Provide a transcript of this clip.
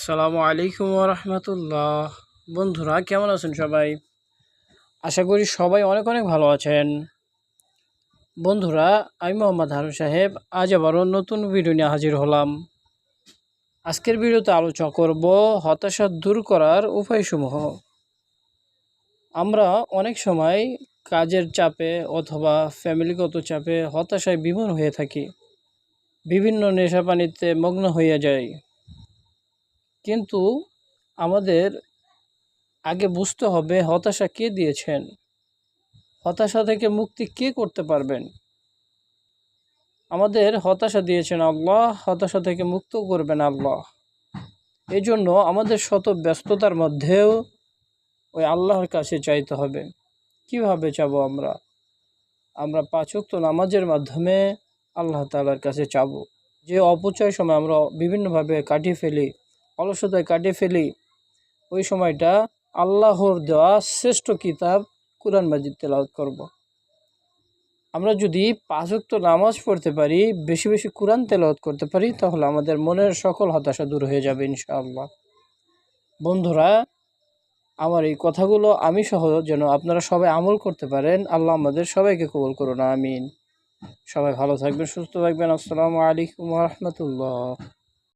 আসসালামু আলাইকুম রহমতুল্লাহ বন্ধুরা, কেমন আছেন সবাই? আশা করি সবাই অনেক অনেক ভালো আছেন। বন্ধুরা, আমি মোহাম্মদ হারুন সাহেব, আজ আবারও নতুন ভিডিও নিয়ে হাজির হলাম। আজকের ভিডিওতে আলোচনা করব হতাশা দূর করার উপায়সমূহ। আমরা অনেক সময় কাজের চাপে অথবা ফ্যামিলিগত চাপে হতাশায় বিমূর হয়ে থাকি। বিভিন্ন নেশা পানিতে মগ্ন হইয়া যাই। কিন্তু আমাদের আগে বুঝতে হবে হতাশা কে দিয়েছেন? হতাশা থেকে মুক্তি কে করতে পারবেন? আমাদের হতাশা দিয়েছেন আল্লাহ, হতাশা থেকে মুক্ত করবেন আল্লাহ। এই জন্য আমাদের শত ব্যস্ততার মধ্যেও ওই আল্লাহর কাছে চাইতে হবে। কীভাবে চাবো আমরা? আমরা পাচক্ত নামাজের মাধ্যমে আল্লাহ তালার কাছে চাবো। যে অপচয় সময় আমরা বিভিন্নভাবে কাটিয়ে ফেলি অলসতায় কাটিয়ে ফেলি। ওই সময়টা আল্লাহর দেওয়া শ্রেষ্ঠ কিতাব কোরআন মাজিদ তেলাওয়াত করব। আমরা যদি পাঁচক্ত নামাজ পড়তে পারি, বেশি বেশি কোরআন তেলাওয়াত করতে পারি, তাহলে আমাদের মনের সকল হতাশা দূর হয়ে যাবে ইনশাআল্লাহ। বন্ধুরা, আমার এই কথাগুলো আমি সহ যেন আপনারা সবাই আমল করতে পারেন, আল্লাহ আমাদের সবাইকে কবল করুন, আমিন। সবাই ভালো থাকবেন, সুস্থ থাকবেন। আসসালামু আলাইকুম রহমতুল্লাহ।